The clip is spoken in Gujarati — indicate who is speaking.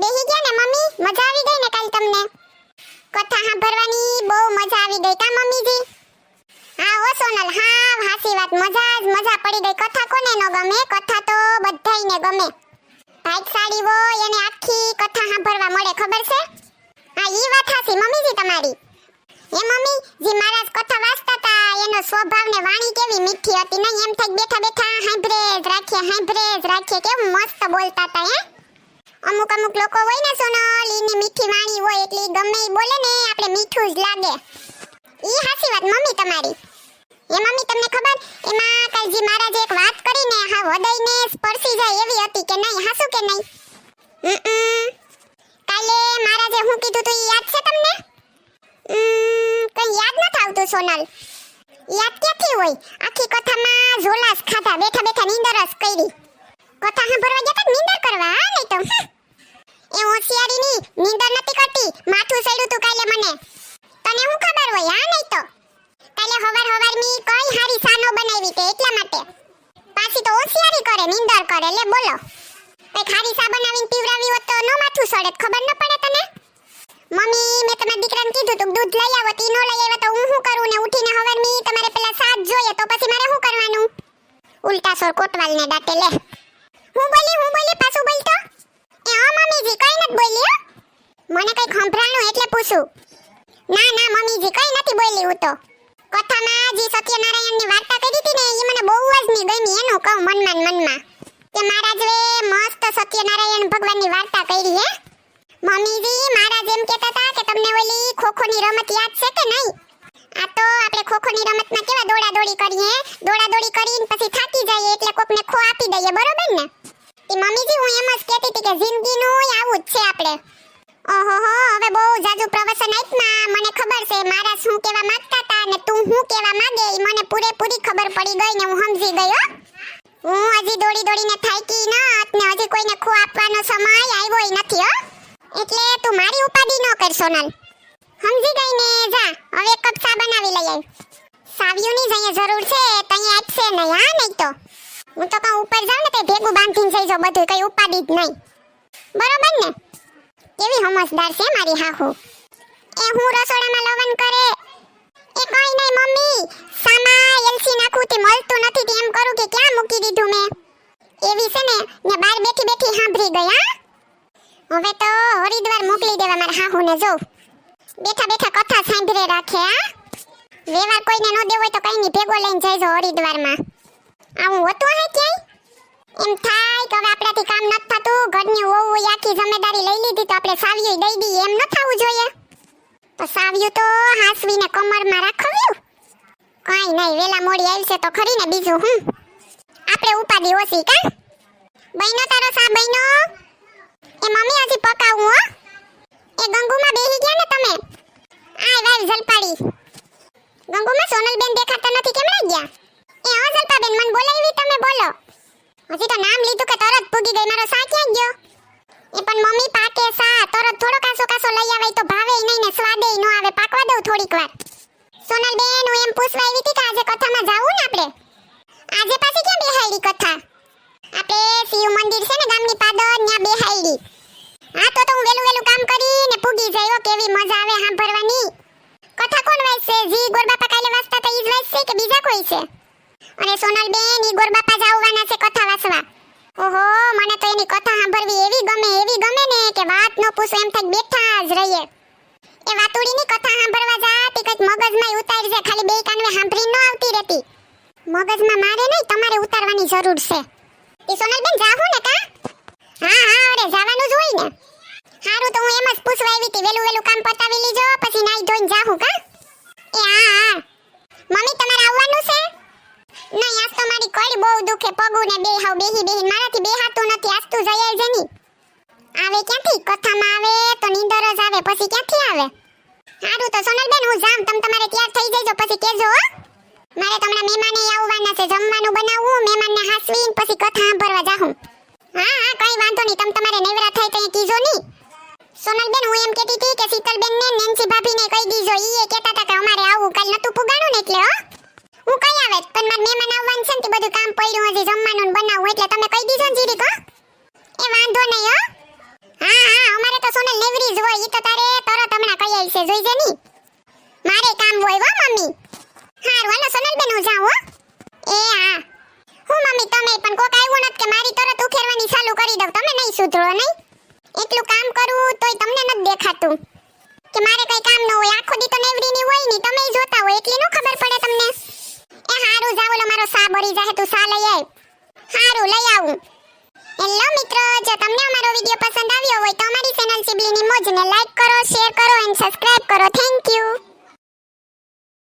Speaker 1: બેહી ગયા ને, મમ્મી? મજા આવી ગઈ ને કાલ તમને? કથા સાંભળવાની બહુ મજા આવી ગઈ કા મમ્મીજી હા ઓ સોનલ, હા, હાસી વાત. મજા જ મજા પડી ગઈ. કથા કોને ન ગમે? કથા તો બધાયને ગમે. ભાગશાળી હોય એને આખી કથા સાંભળવા મળે, ખબર છે? હા, ઈ વાત હાસી. મમ્મીજી તમારી? એ મમ્મી, જે મહારાજ કથા વાંચતા હતા એનો સ્વભાવ ને વાણી કેવી મીઠી હતી નહીં? એમ થઈ બેઠા બેઠા હાંભરે જ રાખીએ હાંભરે જ રાખીએ કેવું મસ્ત બોલતા હતા હે? અમુક અમુક લોકો હોય ને સોનલ ને મીઠી વાણી હોય એટલે ગમે એ બોલે ને, આપણે મીઠું જ લાગે. ઈ હાસી વાત મમ્મી તમારી. એ મમ્મી તમને ખબર? એમાં કાલજી મહારાજે એક વાત કરીને હા હૃદયને સ્પર્શી જાય એવી હતી કે નહીં? હાસુ કે નહીં? કાલે મહારાજે હું કીધું તું યાદ છે તમને? કઈ યાદ નથી આવતું સોનલ. યાદ ક્યાંથી હોય? આખી કથામાં ઝોલાસ ખાધા, બેઠા બેઠા નીંદર જ કરી. કથા સાંભળવા જતા નીંદર કરવા, હા, નહીં તો. એ એ હોશિયારીની નીંદર નથી કરતી. માથું સડ્યું તું કાલે મને. તને હું ખબર હોય, હા, નહીં તો? કાલે હવાર હવારની કઈ હારી સાનો બનાવી તે એટલા માટે. પાછી તો હોશિયારી કરે, નીંદર કરે, લે, બોલો. કઈ ખારી સા બનાવીને પીવડાવી હોત તો નો માથું સડે ખબર ન પડે તને? મમ્મી, મેં તમારા દીકરાને કીધું તું દૂધ લઈ આવો, તી નો લઈ આવ્યો તો હું શું કરું ને ઉઠીને હવારની તમારે પેલા સાત જોઈએ, તો પછી મારે શું કરવાનું? ઉલટા સોર કોટવાલને દાંતે લે. હું બોલી હું બોલી, પાછું બોલતો એ હા, મમ્મીજી, કઈ નથી બોલી મને કઈ ખંભરાણું એટલે પૂછું. ના ના, મમ્મીજી, કઈ નથી બોલી હું તો. કથામાં જે સત્યનારાયણની વાર્તા કરી હતી ને, એ મને બહુ જ નહીં ગમી, એનું કહું મનમાં મનમાં. કે મહારાજે મસ્ત સત્યનારાયણ ભગવાનની વાર્તા કરી, હે. મમ્મીજી, મહારાજ એમ કહેતા હતા કે તમને ઓલી ખોખોની રમત યાદ છે કે નહીં? આ તો આપણે ખોખોની રમતમાં કેવા દોડા દોડી કરીએ દોડા દોડી કરીને પછી થાકી જઈએ એટલે કોકને ખો આપી દઈએ બરોબર ને એ મમ્મીજી હું એમ જ કહેતી હતી કે જિંદગીનું આવું જ છે આપણે. ઓહોહો હવે બહુ જાજુ પ્રવચન આપ્યા. મને ખબર છે, મારા શું કહેવા માંગતા હતા અને તું શું કહેવા માંગે એ મને પૂરેપૂરી ખબર પડી ગઈ ને હું સમજી ગયો હું. હજી દોડી દોડીને થાકી ન ને હજી કોઈને ખો આપવાનો સમય આવ્યો નથી, હો. એટલે તું મારી ઉપાધિ ન કર, સોનલ. સમજી ગઈ ને? જા, હવે કપ ચા બનાવી લઈ આવ સાવિયુની જ અહીંયા જરૂર છે, તઈ આપશે નહીં, હા, નહીં તો. હું તો કહું ઉપર જાઉં ને તે ભેગું બાંધીને જઈ જાઉં બધું કઈ ઉપાડી જ નહીં. બરોબર ને? કેવી સમજદાર છે મારી હાહુ. એ હું રસોડામાં લવન કરે. એ કઈ નહીં, મમ્મી. સામા એલસી નાખું તે મળતું નથી, તે કરું કે ક્યાં મૂકી દીધું મેં? એવી છે ને ને બાર બેઠી બેઠી સાંભળી ગયા હવે તો હરિદ્વાર મોકલી દેવા મારા હાહુને, જો. બેઠા બેઠા કથા સાંભળે રાખે આ વેવાર કોઈને ન દેવો હોય તો કઈ નહીં, ભેગો લઈને જઈજો હરિદ્વારમાં. આવું હોતું હે ક્યાંય? એમ થાય કે હવે આપણાથી કામ નથી થતું. ઘરની વહુ આખી જિમ્મેદારી લઈ લીધી તો આપણે સાવ્યું દઈ દઈએ. એમ ન થવું જોઈએ. તો સાવ્યું તો હાસવીને કમરમાં રાખવ્યું. કઈ નહીં, વેલા મોડી આવશે તો ખરી ને બીજું હું. આપણે ઉપાડી ઓછી કા? બહેનો તારો સા બહેનો? એ મમ્મી હજી પકાવું હો. એ ગંગુમાં બેહી ગયા ને તમે? આય વાય જલપાડી ગંગુમાં સોનલબેન દેખાતા નથી, કેમ ગયા? એ, હા જલપાબેન, મને બોલાવી તમે, બોલો. હજી તો નામ લીધું કે તરત પૂગી ગઈ. મારો સા ક્યાં ગયો? એ પણ મમ્મી પાકે સા તરત થોડો કાસો કાસો લઈ આવે તો ભાવે નહીં ને સ્વાદે ન આવે. પાકવા દઉં થોડીક વાર. સોનલબેન, હું એમ પૂછવા આવી હતી કે આજે કથામાં જાવું ને આપણે? આજે પાછી ક્યાં બેહાડી કથા આપણે શિવ મંદિર છે ને ગામની પાદર ત્યાં બેહાડી હા તો તો હું વેલું વેલું કામ કરીને પૂગી જયો કેવી મજા આવે સાંભળવાની કથા કોણ વાંચશે જી ગોરબાપા કાલે વાંચતા હતા ઈ જ વાંચશે કે બીજા કોઈ છે અને સોનલબેન ઈ ગોરબાપા જ આવવાના છે કથા વાંચવા ઓહો મને તો એની કથા સાંભળવી એવી ગમે એવી ગમે ને કે વાત ન એમ થાય બેઠા જ રહીએ. એ વાતુડીની કથા સાંભળવા જા તે કંઈક મગજમાં ઉતારી છે ખાલી બે કાનવે સાંભળી ન આવતી રહેતી. મગજમાં મારે નહીં, તમારે ઉતારવાની જરૂર છે. એ સોનલબેન, જાહું ને કા? હા હા, અરે, જવાનું જ હોય ને. હારું તો હું એમ જ પૂછવા આવી હતી, વેલું વેલું કામ પતાવી લીજો, પછી નાઈ ધોઈને જાહું કા? એ હા હા. મમ્મી, તમારે આવવાનું છે? નહીં, આજ તો મારી કઈ બહુ દુખે, પગું ને બે હાવ બેહી બેહી મારાથી બેહાતું નથી, આજ તું જઈ આવજે ની આવે ક્યાંથી? કથામાં આવે તો નીંદર જ આવે, પછી ક્યાંથી આવે? સારું તો સોનલબેન, હું જામ તમ તમારે તૈયાર થઈ જજો, પછી હો. મારે તમને મહેમાને આવવાના છે, જમવાનું બનાવવું મહેમાનને હાસવીને, પછી કથા સાંભળવા જાહું હા હા, કઈ વાંધો નહીં. તમ તમારે નેવરા થાય તો કીજો નહીં. સોનલબેન, હું એમ કહેતી હતી કે શીતલબેન ને નેન્સી ભાભીને કહી દીજો. ઈ એ કહેતા હતા કે અમારે આવું કાલ નતું પુગાણું ને એટલે, હો. હું કઈ આવે? પણ મારે મહેમાન આવવાનું છે ને તે બધું કામ પડ્યું હજી જમવાનું બનાવવું એટલે તમે કહી દીજો ને જીરીક, હો. એ વાંધો નહીં, હો. હા સોનલ હોય તો તારે તરત હમણાં કહી આવી છે જોઈજે ની. મારે કામ હોય હો, મમ્મી. હારું, હાલો સોનલ બેન હું જાઉં એ, હા. હું, મમ્મી, તમે પણ કોક આવ્યું નથી કે મારી તરત ઉખેરવાની ચાલુ કરી દઉં. તમે નહીં સુધરો, નહીં? એટલું કામ કરું તોય તમને નથી દેખાતું. કે મારે કઈ કામ ન હોય. આખો દી તો નેવરીની હોયની. તમે જોતા હોય, એટલી નો ખબર પડે તમને? એ, હારું જાવ મારો સા બરી જાહે તું સા લઈ આવ હારું, લઈ આવું. હેલો મિત્રો. જો તમને અમારો વિડિયો પસંદ આવ્યો હોય તો અમારી ચેનલ સિબલીની મોજને લાઈક કરો શેર કરો એન્ડ સબસ્ક્રાઇબ કરો. Thank you